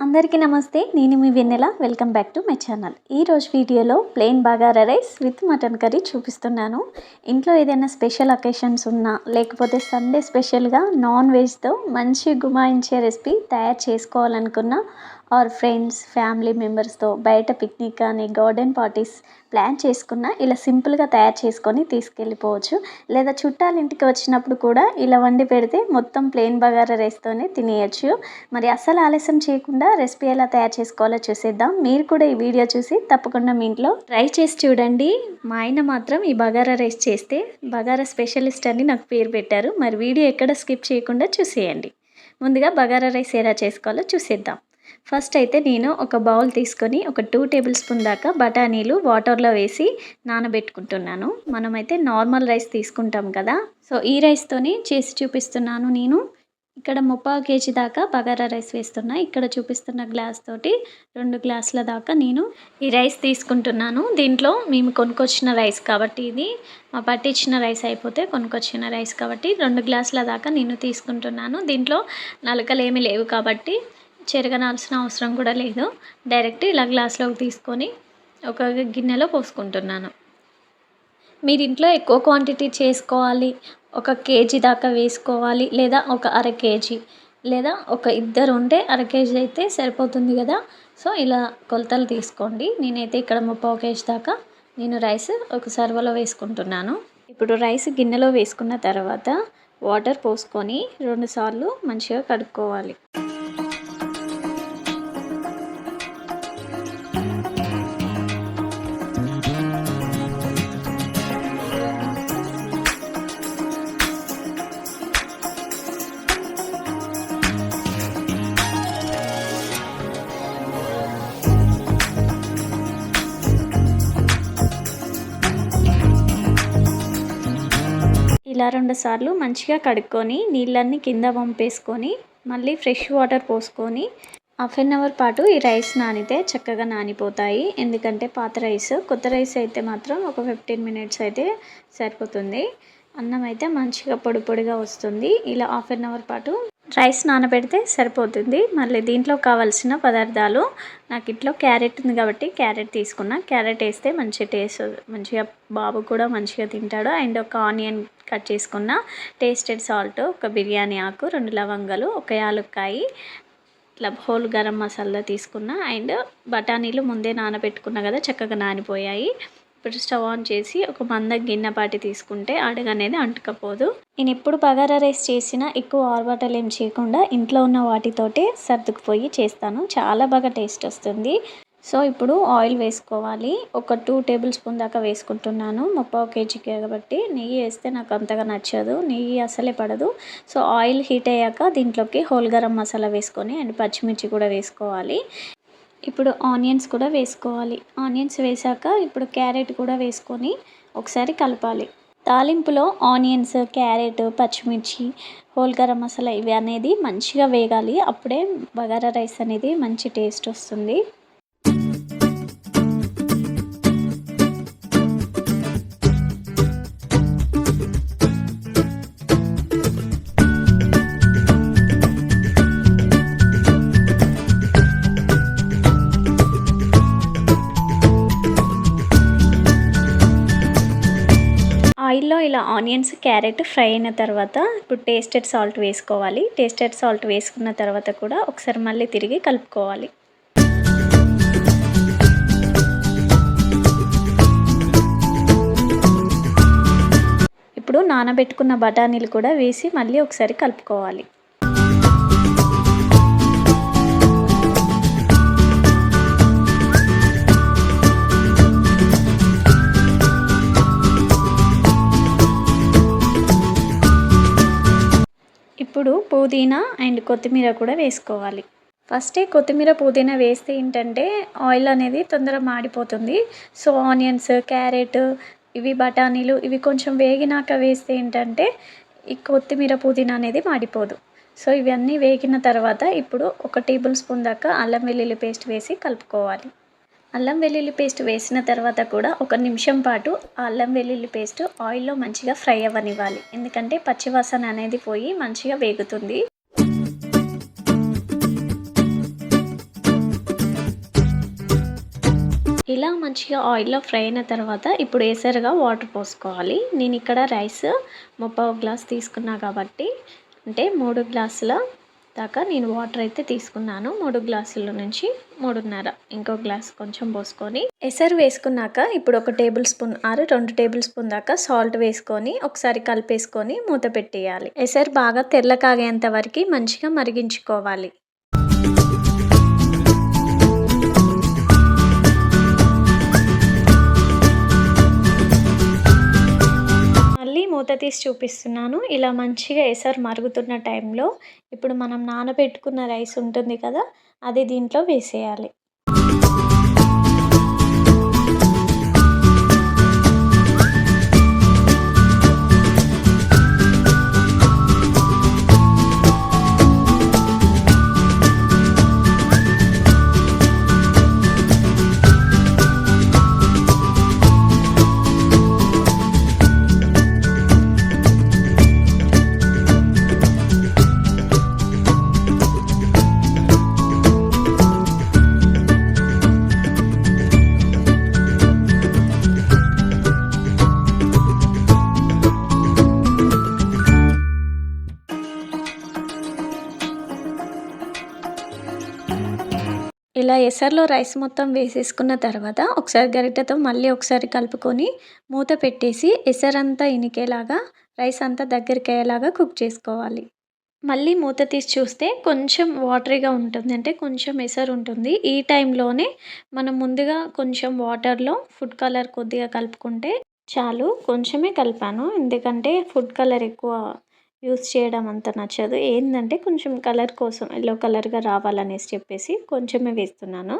అందరికీ నమస్తే నేను మీ Vennela. Welcome back to my channel ఈరోజు వీడియోలో plain bagara rice with mutton curry చూపిస్తున్నాను. ఇంట్లో ఏదైనా స్పెషల్ అకేషన్స్ ఉన్నా లేకపోతే సండే స్పెషల్గా నాన్ వెజ్తో మంచి గుమాయించే రెసిపీ తయారు చేసుకోవాలనుకున్నా ఆర్ ఫ్రెండ్స్ ఫ్యామిలీ మెంబర్స్తో బయట పిక్నిక్ కానీ గార్డెన్ పార్టీస్ ప్లాన్ చేసుకున్న ఇలా సింపుల్గా తయారు చేసుకొని తీసుకెళ్ళిపోవచ్చు. లేదా చుట్టాల ఇంటికి వచ్చినప్పుడు కూడా ఇలా వండి పెడితే మొత్తం ప్లెయిన్ బగారా రైస్తోనే తినేయచ్చు. మరి అస్సలు ఆలస్యం చేయకుండా రెసిపీ ఎలా తయారు చేసుకోవాలో చూసేద్దాం. మీరు కూడా ఈ వీడియో చూసి తప్పకుండా మీ ఇంట్లో ట్రై చేసి చూడండి. మా ఆయన మాత్రం ఈ బగారా రైస్ చేస్తే బగారా స్పెషలిస్ట్ అని నాకు పేరు పెట్టారు. మరి వీడియో ఎక్కడ స్కిప్ చేయకుండా చూసేయండి. ముందుగా బగారా రైస్ ఎలా చేసుకోవాలో చూసేద్దాం. ఫస్ట్ అయితే నేను ఒక బౌల్ తీసుకొని ఒక టూ టేబుల్ స్పూన్ దాకా బఠానీలు వాటర్లో వేసి నానబెట్టుకుంటున్నాను. మనమైతే నార్మల్ రైస్ తీసుకుంటాం కదా. సో ఈ రైస్తోని చేసి చూపిస్తున్నాను నేను. ఇక్కడ ముప్పావు కేజీ దాకా బగారా రైస్ వేస్తున్నా. ఇక్కడ చూపిస్తున్న గ్లాస్ తోటి రెండు గ్లాసుల దాకా నేను ఈ రైస్ తీసుకుంటున్నాను. దీంట్లో మేము కొనుక్కొచ్చిన రైస్ కాబట్టి ఇది. మా పట్టించిన రైస్ అయిపోతే కొనుక్కొచ్చిన రైస్ కాబట్టి రెండు గ్లాసుల దాకా నేను తీసుకుంటున్నాను. దీంట్లో నలకలు ఏమీ లేవు కాబట్టి చెరగనాల్సిన అవసరం కూడా లేదు. డైరెక్ట్ ఇలా గ్లాస్లోకి తీసుకొని ఒక గిన్నెలో పోసుకుంటున్నాను. మీరు ఇంట్లో ఎక్కువ క్వాంటిటీ చేసుకోవాలి. ఒక కేజీ దాకా వేసుకోవాలి. లేదా ఒక అర కేజీ. లేదా ఒక ఇద్దరు ఉంటే అర కేజీ అయితే సరిపోతుంది కదా. సో ఇలా కొలతలు తీసుకోండి. నేనైతే ఇక్కడ ముప్పై కేజీ దాకా నేను రైస్ ఒక సర్వలో వేసుకుంటున్నాను. ఇప్పుడు రైస్ గిన్నెలో వేసుకున్న తర్వాత వాటర్ పోసుకొని రెండుసార్లు మంచిగా కడుక్కోవాలి. ఇలా రెండు సార్లు మంచిగా కడుక్కొని నీళ్ళన్నీ కింద పంపేసుకొని మళ్ళీ ఫ్రెష్ వాటర్ పోసుకొని హాఫ్ అన్ అవర్ పాటు ఈ రైస్ నానితే చక్కగా నానిపోతాయి. ఎందుకంటే పాత రైస్ కొత్త రైస్ అయితే మాత్రం ఒక ఫిఫ్టీన్ మినిట్స్ అయితే సరిపోతుంది. అన్నం అయితే మంచిగా పొడి పొడిగా వస్తుంది. ఇలా హాఫ్ అన్ అవర్ పాటు రైస్ నానబెడితే సరిపోతుంది. మళ్ళీ దీంట్లో కావాల్సిన పదార్థాలు నాకు ఇంట్లో క్యారెట్ ఉంది కాబట్టి క్యారెట్ తీసుకున్నా. క్యారెట్ వేస్తే మంచి టేస్ట్ మంచిగా బాబు కూడా మంచిగా తింటాడు. అండ్ ఒక ఆనియన్ కట్ చేసుకున్న టేస్టెడ్ సాల్ట్ ఒక బిర్యానీ ఆకు రెండు లవంగాలు ఒక యాలుక్కాయి ఇట్లా హోల్ గరం మసాలా తీసుకున్న. అండ్ బఠానీలు ముందే నానబెట్టుకున్నా కదా చక్కగా నానిపోయాయి. ఇప్పుడు స్టవ్ ఆన్ చేసి ఒక మంద గిన్నెపాటి తీసుకుంటే అడగనేది అనేది అంటుకపోదు. నేను ఎప్పుడు బగారా రైస్ చేసినా ఎక్కువ ఆర్బాటలు ఏం చేయకుండా ఇంట్లో ఉన్న వాటితోటే సర్దుకుపోయి చేస్తాను. చాలా బాగా టేస్ట్ వస్తుంది. సో ఇప్పుడు ఆయిల్ వేసుకోవాలి. ఒక టూ టేబుల్ స్పూన్ దాకా వేసుకుంటున్నాను. ముప్పై కేజీకి కాబట్టి నెయ్యి వేస్తే నాకు అంతగా నచ్చదు. నెయ్యి అసలే పడదు. సో ఆయిల్ హీట్ అయ్యాక దీంట్లోకి హోల్ గరం మసాలా వేసుకొని అండ్ పచ్చిమిర్చి కూడా వేసుకోవాలి. ఇప్పుడు ఆనియన్స్ కూడా వేసుకోవాలి. ఆనియన్స్ వేసాక ఇప్పుడు క్యారెట్ కూడా వేసుకొని ఒకసారి కలపాలి. తాలింపులో ఆనియన్స్ క్యారెట్ పచ్చిమిర్చి హోల్ గరం మసాలా ఇవి అనేది మంచిగా వేగాలి. అప్పుడే బగారా రైస్ అనేది మంచి టేస్ట్ వస్తుంది. ఆయిల్లో ఇలా ఆనియన్స్ క్యారెట్ ఫ్రై అయిన తర్వాత ఇప్పుడు టేస్టెడ్ సాల్ట్ వేసుకోవాలి. టేస్టెడ్ సాల్ట్ వేసుకున్న తర్వాత కూడా ఒకసారి మళ్ళీ తిరిగి కలుపుకోవాలి. ఇప్పుడు నానబెట్టుకున్న బఠానీలు కూడా వేసి మళ్ళీ ఒకసారి కలుపుకోవాలి. ఇప్పుడు పుదీనా అండ్ కొత్తిమీర కూడా వేసుకోవాలి. ఫస్టే కొత్తిమీర పుదీనా వేస్తే ఏంటంటే ఆయిల్ అనేది తొందరగా మాడిపోతుంది. సో ఆనియన్స్ క్యారెట్ ఇవి బఠానీలు ఇవి కొంచెం వేగినాక వేస్తే ఏంటంటే ఈ కొత్తిమీర పుదీనా అనేది మాడిపోదు. సో ఇవన్నీ వేగిన తర్వాత ఇప్పుడు ఒక టేబుల్ స్పూన్ దాకా అల్లం వెల్లుల్లి పేస్ట్ వేసి కలుపుకోవాలి. అల్లం వెల్లుల్లి పేస్ట్ వేసిన తర్వాత కూడా ఒక నిమిషం పాటు ఆ అల్లం వెల్లుల్లి పేస్ట్ ఆయిల్లో మంచిగా ఫ్రై అవ్వనివ్వాలి. ఎందుకంటే పచ్చివాసన అనేది పోయి మంచిగా వేగుతుంది. ఇలా మంచిగా ఆయిల్లో ఫ్రై అయిన తర్వాత ఇప్పుడు ఏసరిగా వాటర్ పోసుకోవాలి. నేను ఇక్కడ రైస్ ముప్పావు గ్లాస్ తీసుకున్నా కాబట్టి అంటే మూడు గ్లాసుల దాకా నేను వాటర్ అయితే తీసుకున్నాను. మూడు గ్లాసుల నుంచి మూడున్నర. ఇంకో గ్లాస్ కొంచెం పోసుకొని ఎసరు వేసుకున్నాక ఇప్పుడు ఒక టేబుల్ స్పూన్ ఆరు రెండు టేబుల్ స్పూన్ దాకా సాల్ట్ వేసుకొని ఒకసారి కలిపేసుకొని మూత పెట్టేయాలి. ఎసరు బాగా తెల్ల కాగేంత వరకు మంచిగా మరిగించుకోవాలి. మూత తీసి చూపిస్తున్నాను. ఇలా మంచిగా ఎసరు మరుగుతున్న టైంలో ఇప్పుడు మనం నానబెట్టుకున్న రైస్ ఉంటుంది కదా అది దీంట్లో వేసేయాలి. ఇలా ఎసర్లో రైస్ మొత్తం వేసేసుకున్న తర్వాత ఒకసారి గరిటెతో మళ్ళీ ఒకసారి కలుపుకొని మూత పెట్టేసి ఎసరంతా ఇనికేలాగా రైస్ అంతా దగ్గరికి అయ్యేలాగా కుక్ చేసుకోవాలి. మళ్ళీ మూత తీసి చూస్తే కొంచెం వాటరీగా ఉంటుంది. అంటే కొంచెం ఎసరు ఉంటుంది. ఈ టైంలోనే మనం ముందుగా కొంచెం వాటర్లో ఫుడ్ కలర్ కొద్దిగా కలుపుకుంటే చాలు. కొంచెమే కలిపాను. ఎందుకంటే ఫుడ్ కలర్ ఎక్కువ యూస్ చేయడం అంత నచ్చదు. ఏంటంటే కొంచెం కలర్ కోసం ఎల్లో కలర్గా రావాలనేసి చెప్పేసి కొంచెమే వేస్తున్నాను.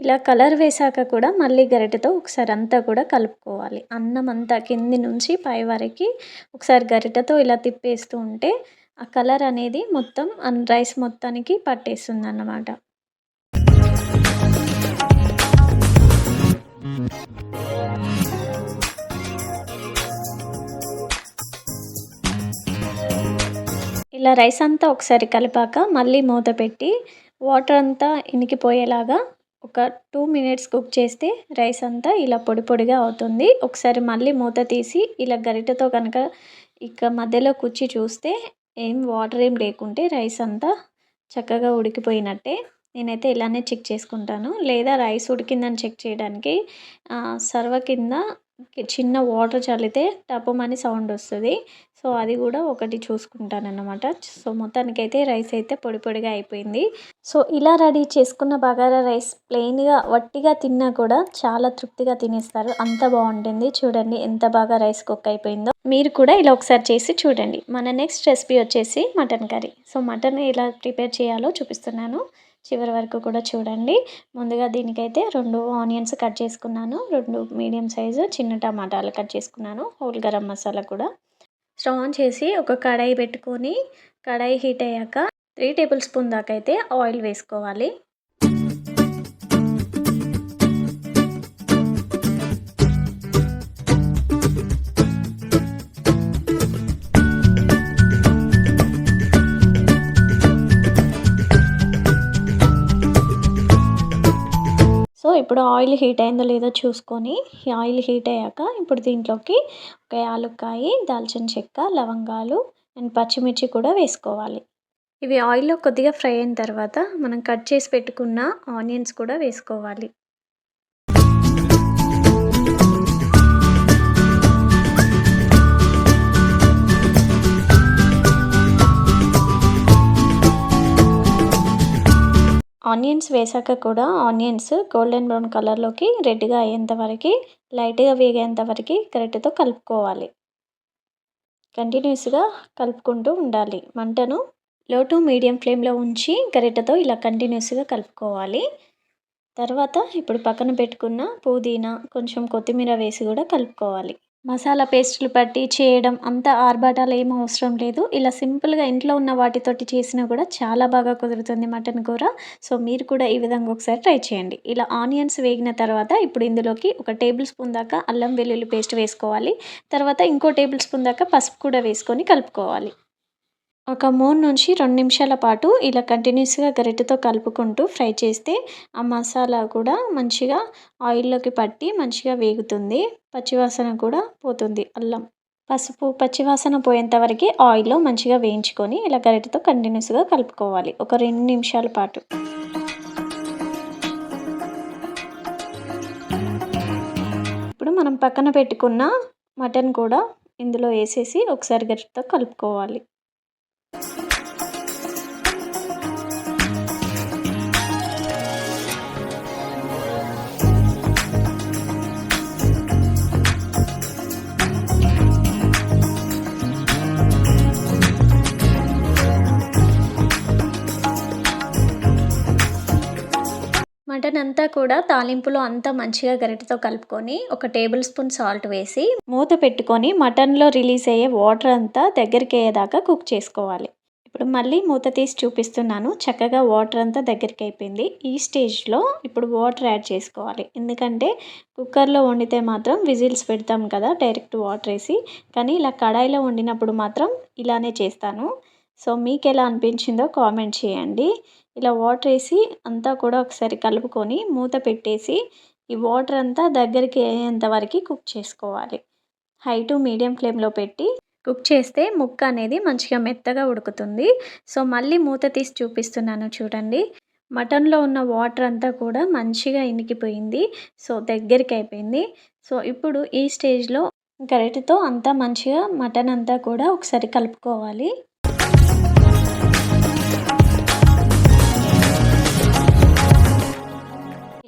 ఇలా కలర్ వేసాక కూడా మళ్ళీ గరిటెతో ఒకసారి అంతా కూడా కలుపుకోవాలి. అన్నం అంతా కింది నుంచి పై వరకు ఒకసారి గరిటెతో ఇలా తిప్పేస్తూ ఉంటే ఆ కలర్ అనేది మొత్తం రైస్ మొత్తానికి పట్టేస్తుంది అన్నమాట ఇలా రైస్ అంతా ఒకసారి కలిపాక మళ్ళీ మూత పెట్టి వాటర్ అంతా ఇనికిపోయేలాగా ఒక టూ మినిట్స్ కుక్ చేస్తే రైస్ అంతా ఇలా పొడి పొడిగా అవుతుంది. ఒకసారి మళ్ళీ మూత తీసి ఇలా గరిటతో కనుక ఇక మధ్యలో కుచ్చి చూస్తే ఏం వాటర్ ఏం లేకుంటే రైస్ అంతా చక్కగా ఉడికిపోయినట్టే. నేనైతే ఇలానే చెక్ చేసుకుంటాను. లేదా రైస్ ఉడికిందని చెక్ చేయడానికి సర్వ కింద చిన్న వాటర్ చల్లితే టపమని సౌండ్ వస్తుంది. సో అది కూడా ఒకటి చూసుకుంటాను సో మొత్తానికైతే రైస్ అయితే పొడి పొడిగా అయిపోయింది. సో ఇలా రెడీ చేసుకున్న బగారా రైస్ ప్లెయిన్గా వట్టిగా తిన్నా కూడా చాలా తృప్తిగా తినేస్తారు. అంత బాగుంటుంది. చూడండి ఎంత బాగా రైస్ కుక్ అయిపోయిందో. మీరు కూడా ఇలా ఒకసారి చేసి చూడండి. మన నెక్స్ట్ రెసిపీ వచ్చేసి మటన్ కర్రీ. సో మటన్ ఎలా ప్రిపేర్ చేయాలో చూపిస్తున్నాను. చివరి వరకు కూడా చూడండి. ముందుగా దీనికైతే రెండు ఆనియన్స్ కట్ చేసుకున్నాను. రెండు మీడియం సైజు చిన్న టమాటాలు కట్ చేసుకున్నాను. హోల్ గరం మసాలా కూడా. స్టవ్ ఆన్ చేసి ఒక కడాయి పెట్టుకొని కడాయి హీట్ అయ్యాక త్రీ టేబుల్ స్పూన్ దాకా అయితే ఆయిల్ వేసుకోవాలి. ఇప్పుడు ఆయిల్ హీట్ అయిందో లేదో చూసుకొని ఆయిల్ హీట్ అయ్యాక ఇప్పుడు దీంట్లోకి ఒక యాలుక్కాయి దాల్చిన చెక్క లవంగాలు అండ్ పచ్చిమిర్చి కూడా వేసుకోవాలి. ఇవి ఆయిల్లో కొద్దిగా ఫ్రై అయిన తర్వాత మనం కట్ చేసి పెట్టుకున్న ఆనియన్స్ కూడా వేసుకోవాలి. ఆనియన్స్ వేసాక కూడా ఆనియన్స్ గోల్డెన్ బ్రౌన్ కలర్లోకి రెడ్గా అయ్యేంత వరకు లైట్గా వేగేంత వరకు గరిటెతో కలుపుకోవాలి. కంటిన్యూస్గా కలుపుకుంటూ ఉండాలి. మంటను లో టు మీడియం ఫ్లేమ్లో ఉంచి గరిటెతో ఇలా కంటిన్యూస్గా కలుపుకోవాలి. తర్వాత ఇప్పుడు పక్కన పెట్టుకున్న పుదీనా కొంచెం కొత్తిమీర వేసి కూడా కలుపుకోవాలి. మసాలా పేస్టులు పట్టి చేయడం అంత ఆర్భాటాలు ఏం అవసరం లేదు. ఇలా సింపుల్గా ఇంట్లో ఉన్న వాటితోటి చేసినా కూడా చాలా బాగా కుదురుతుంది మటన్ కూర. సో మీరు కూడా ఈ విధంగా ఒకసారి ట్రై చేయండి. ఇలా ఆనియన్స్ వేగిన తర్వాత ఇప్పుడు ఇందులోకి ఒక టేబుల్ స్పూన్ దాకా అల్లం వెల్లుల్లి పేస్ట్ వేసుకోవాలి. తర్వాత ఇంకో టేబుల్ స్పూన్ దాకా పసుపు కూడా వేసుకొని కలుపుకోవాలి. ఒక మూడు నుంచి రెండు నిమిషాల పాటు ఇలా కంటిన్యూస్గా గరిటెతో కలుపుకుంటూ ఫ్రై చేస్తే ఆ మసాలా కూడా మంచిగా ఆయిల్లోకి పట్టి మంచిగా వేగుతుంది. పచ్చివాసన కూడా పోతుంది అల్లం. పసుపు పచ్చివాసన పోయేంత వరకు ఆయిల్లో మంచిగా వేయించుకొని ఇలా గరిటెతో కంటిన్యూస్గా కలుపుకోవాలి. ఒక రెండు నిమిషాల పాటు. ఇప్పుడు మనం పక్కన పెట్టుకున్న మటన్ కూడా ఇందులో వేసేసి ఒకసారి గరిటెతో కలుపుకోవాలి. you. మటన్ అంతా కూడా తాలింపులో అంతా మంచిగా గరిటతో కలుపుకొని ఒక టేబుల్ స్పూన్ సాల్ట్ వేసి మూత పెట్టుకొని మటన్లో రిలీజ్ అయ్యే వాటర్ అంతా దగ్గరికి అయ్యేదాకా కుక్ చేసుకోవాలి. ఇప్పుడు మళ్ళీ మూత తీసి చూపిస్తున్నాను. చక్కగా వాటర్ అంతా దగ్గరికి అయిపోయింది. ఈ స్టేజ్లో ఇప్పుడు వాటర్ యాడ్ చేసుకోవాలి. ఎందుకంటే కుక్కర్లో వండితే మాత్రం విజిల్స్ పెడతాం కదా డైరెక్ట్ వాటర్ వేసి. కానీ ఇలా కడాయిలో వండినప్పుడు మాత్రం ఇలానే చేస్తాను. సో మీకు ఎలా అనిపించిందో కామెంట్ చేయండి. ఇలా వాటర్ వేసి అంతా కూడా ఒకసారి కలుపుకొని మూత పెట్టేసి ఈ వాటర్ అంతా దగ్గరికి అయ్యేంత వరకు కుక్ చేసుకోవాలి. హై టు మీడియం ఫ్లేమ్లో పెట్టి కుక్ చేస్తే ముక్క అనేది మంచిగా మెత్తగా ఉడుకుతుంది. సో మళ్ళీ మూత తీసి చూపిస్తున్నాను చూడండి. మటన్లో ఉన్న వాటర్ అంతా కూడా మంచిగా ఇనికిపోయింది. సో దగ్గరికి అయిపోయింది. సో ఇప్పుడు ఈ స్టేజ్లో గరిటతో అంతా మంచిగా మటన్ అంతా కూడా ఒకసారి కలుపుకోవాలి.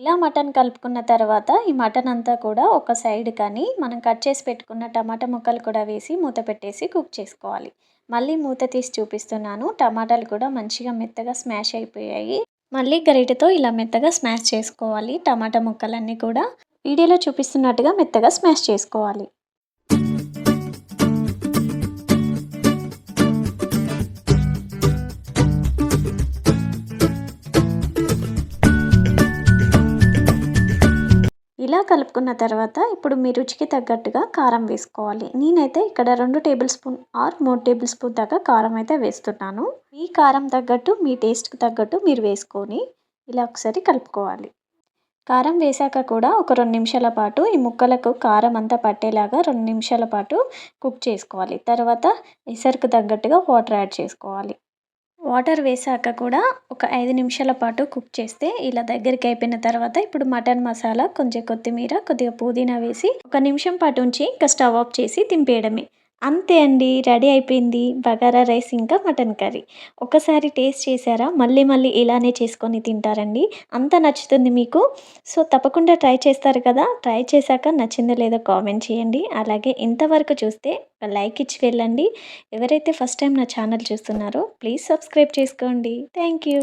ఇలా మటన్ కలుపుకున్న తర్వాత ఈ మటన్ అంతా కూడా ఒక సైడ్ కానీ మనం కట్ చేసి పెట్టుకున్న టమాటా ముక్కలు కూడా వేసి మూత పెట్టేసి కుక్ చేసుకోవాలి. మళ్ళీ మూత తీసి చూపిస్తున్నాను. టమాటాలు కూడా మంచిగా మెత్తగా స్మాష్ అయిపోయాయి. మళ్ళీ గరిటెతో ఇలా మెత్తగా స్మాష్ చేసుకోవాలి. టమాటా ముక్కలన్నీ కూడా వీడియోలో చూపిస్తున్నట్టుగా మెత్తగా స్మాష్ చేసుకోవాలి. ఇలా కలుపుకున్న తర్వాత ఇప్పుడు మీ రుచికి తగ్గట్టుగా కారం వేసుకోవాలి. నేనైతే ఇక్కడ రెండు టేబుల్ స్పూన్ ఆర్ మూడు టేబుల్ స్పూన్ దాకా కారం అయితే వేస్తున్నాను. మీ కారం తగ్గట్టు మీ టేస్ట్కి తగ్గట్టు మీరు వేసుకొని ఇలా ఒకసారి కలుపుకోవాలి. కారం వేసాక కూడా ఒక రెండు నిమిషాల పాటు ఈ ముక్కలకు కారం అంతా పట్టేలాగా రెండు నిమిషాల పాటు కుక్ చేసుకోవాలి. తర్వాత ఎసరుకు తగ్గట్టుగా వాటర్ యాడ్ చేసుకోవాలి. వాటర్ వేసాక కూడా ఒక ఐదు నిమిషాల పాటు కుక్ చేస్తే ఇలా దగ్గరికి అయిపోయిన తర్వాత ఇప్పుడు మటన్ మసాలా కొంచెం కొత్తిమీర కొద్దిగా పుదీనా వేసి ఒక నిమిషం పాటు ఉంచి ఇంకా స్టవ్ ఆఫ్ చేసి దింపేయడమే. అంతే అండి రెడీ అయిపోయింది. బగారా రైస్ ఇంకా మటన్ కర్రీ. ఒకసారి టేస్ట్ చేశారా? మళ్ళీ మళ్ళీ ఇలానే చేసుకొని తింటారండి. అంత నచ్చుతుంది మీకు. సో తప్పకుండా ట్రై చేస్తారు కదా? ట్రై చేశాక నచ్చిందో లేదో కామెంట్ చేయండి. అలాగే ఇంతవరకు చూస్తే లైక్ ఇచ్చి వెళ్ళండి. ఎవరైతే ఫస్ట్ టైం నా ఛానల్ చూస్తున్నారో ప్లీజ్ సబ్స్క్రైబ్ చేసుకోండి. Thank you.